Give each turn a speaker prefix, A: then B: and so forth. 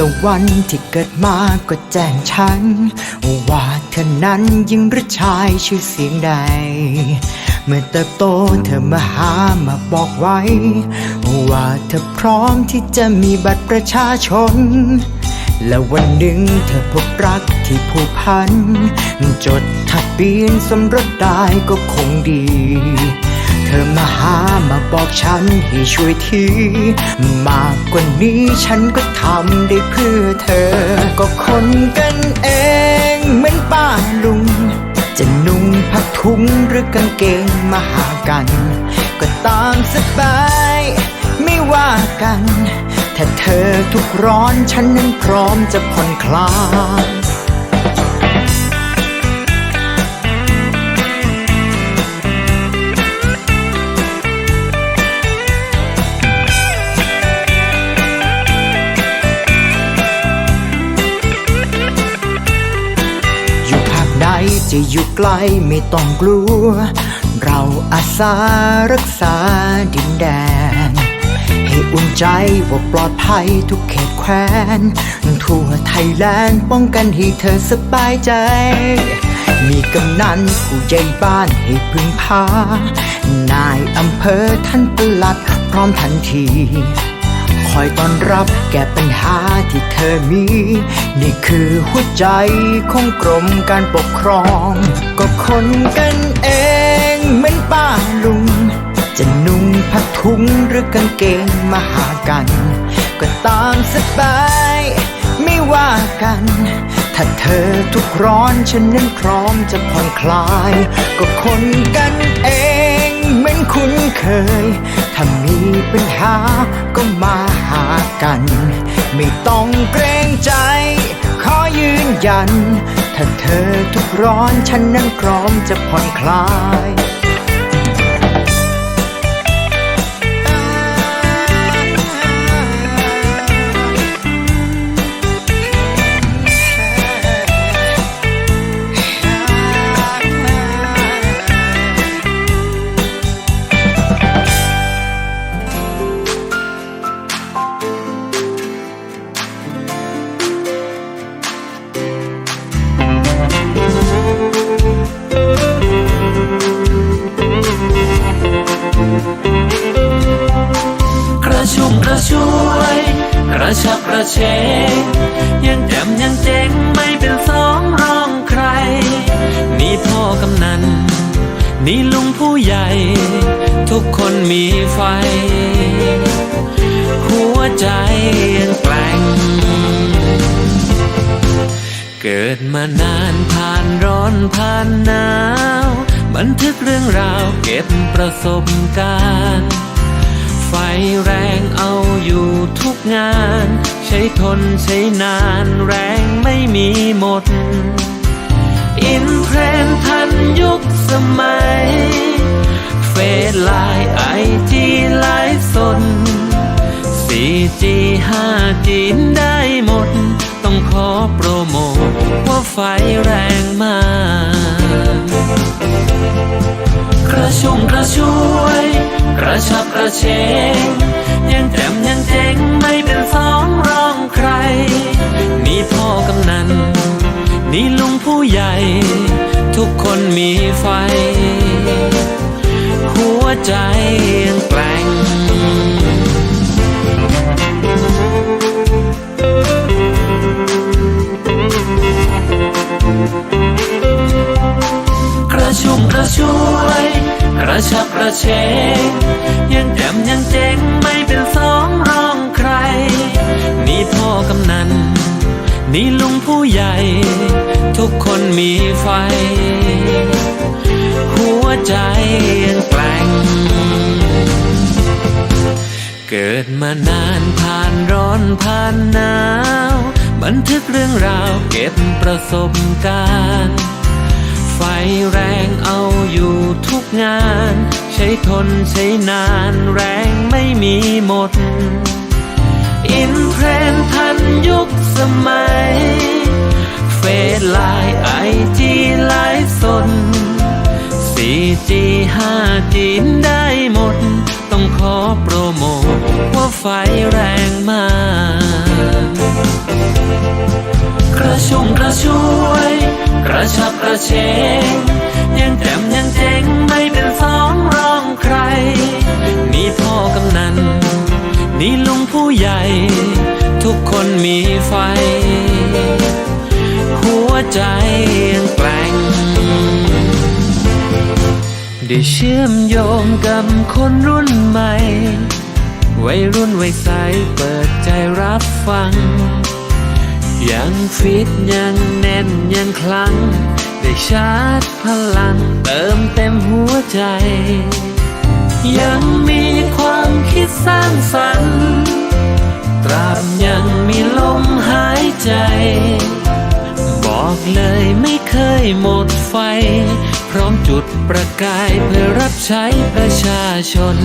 A: แต่วันที่เกิดมาก็แจ้งฉัน ว่าเธอนั้นยิ่งหรือชายชื่อเสียงใด เมื่อเติบโตเธอมาหามาบอกไว้ ว่าเธอพร้อมที่จะมีบัตรประชาชน และวันหนึ่งเธอพบรักที่ผูกพัน จดทะเบียนสมรสได้ก็คงดี เธอมาหามาบอกฉันให้ช่วยที มากกว่านี้ฉันก็ทำได้เพื่อเธอ ก็คนกันเองเหมือนป้าลุง จะนุ่งผ้าถุงหรือกางเกงมาหากัน ก็ตามสบายไม่ว่ากัน ถ้าเธอทุกร้อนฉันนั้นพร้อมจะผ่อนคลาย จะอยู่ไกลไม่ต้องกลัว เราอาสารักษาดินแดน ให้อุ่นใจว่าปลอดภัยทุกเขตแคว้น ทั่วไทยแลนด์ป้องกันให้เธอสบายใจ มีกำนันผู้ใหญ่บ้านให้พึ่งพา นายอำเภอท่านปลัดพร้อมทันที คอยต้อนรับแก้ปัญหาที่เธอมี นี่คือหัวใจของกรมการปกครอง ก็คนกันเองเหมือนป้าลุง จะนุ่งผ้าถุงหรือกางเกงมาหากัน ก็ตามสบายไม่ว่ากัน ถ้าเธอทุกข์ร้อนฉันนั้นพร้อมจะผ่อนคลาย ก็คนกันเองเหมือนคุ้นเคย ถ้ามีปัญหาก็มาหากัน ไม่ต้องเกรงใจ ขอยืนยัน ถ้าเธอทุกร้อนฉันนั้นพร้อมจะผ่อนคลาย
B: เฉงยังแจ่มยังเจ๋งไม่เป็นสองรองใคร นี่พ่อกำนัน นี่ลุงผู้ใหญ่ ทุกคนมีไฟ หัวใจยังแกร่งเกิดมานานผ่านร้อนผ่านหนาว บันทึกเรื่องราวเก็บประสบการณ์ ไฟแรงเอาอยู่ทุกงาน ใช้ทนใช้นานแรงไม่มีหมด อินเทรนทันยุคสมัย เฟซไลน์ไอจีไลฟ์สด 4G 5G ได้หมด ต้องขอโปรโมทว่าไฟแรงมาก กระชุ่มกระชวย กระชับกระเฉงยังแจ่มยังเจ๋ง ใครนี่พ่อกำนันนี่ลุงผู้ใหญ่ ทุกคนมีไฟ หัวใจยังแกร่งกระชุ่มกระชวย กระชับกระเฉง มีไฟ หัวใจยังแกร่ง เกิดมานานผ่านร้อนผ่านหนาว บันทึกเรื่องราวเก็บประสบการณ์ ไฟแรงเอาอยู่ทุกงาน ใช้ทนใช้นานแรงไม่มีหมด อินเทรนทันยุคสมัย จลายไอจีไลฟ์สด 4G 5G ได้หมด ต้องขอโปรโมทว่าไฟแรงมาก กระชุ่มกระชวย กระชับกระเชงยังแจ่มยังเจ๋งไม่เป็นสองรองใคร มีพ่อกำนัน นี่ลุงผู้ใหญ่ ทุกคนมีไฟ ใจยังแกร่งได้เชื่อมโยงกับคนรุ่นใหม่ วัยรุ่นวัยใสเปิดใจรับฟัง ยังฟิตยังแน่นยังคลัง ได้ชาร์จพลังเติมเต็มหัวใจ ยังมีความคิดสร้างสรรค์ ตราบยังมีลมหายใจ เลยไม่เคยหมดไฟ พร้อมจุดประกายเพื่อรับใช้ประชาชน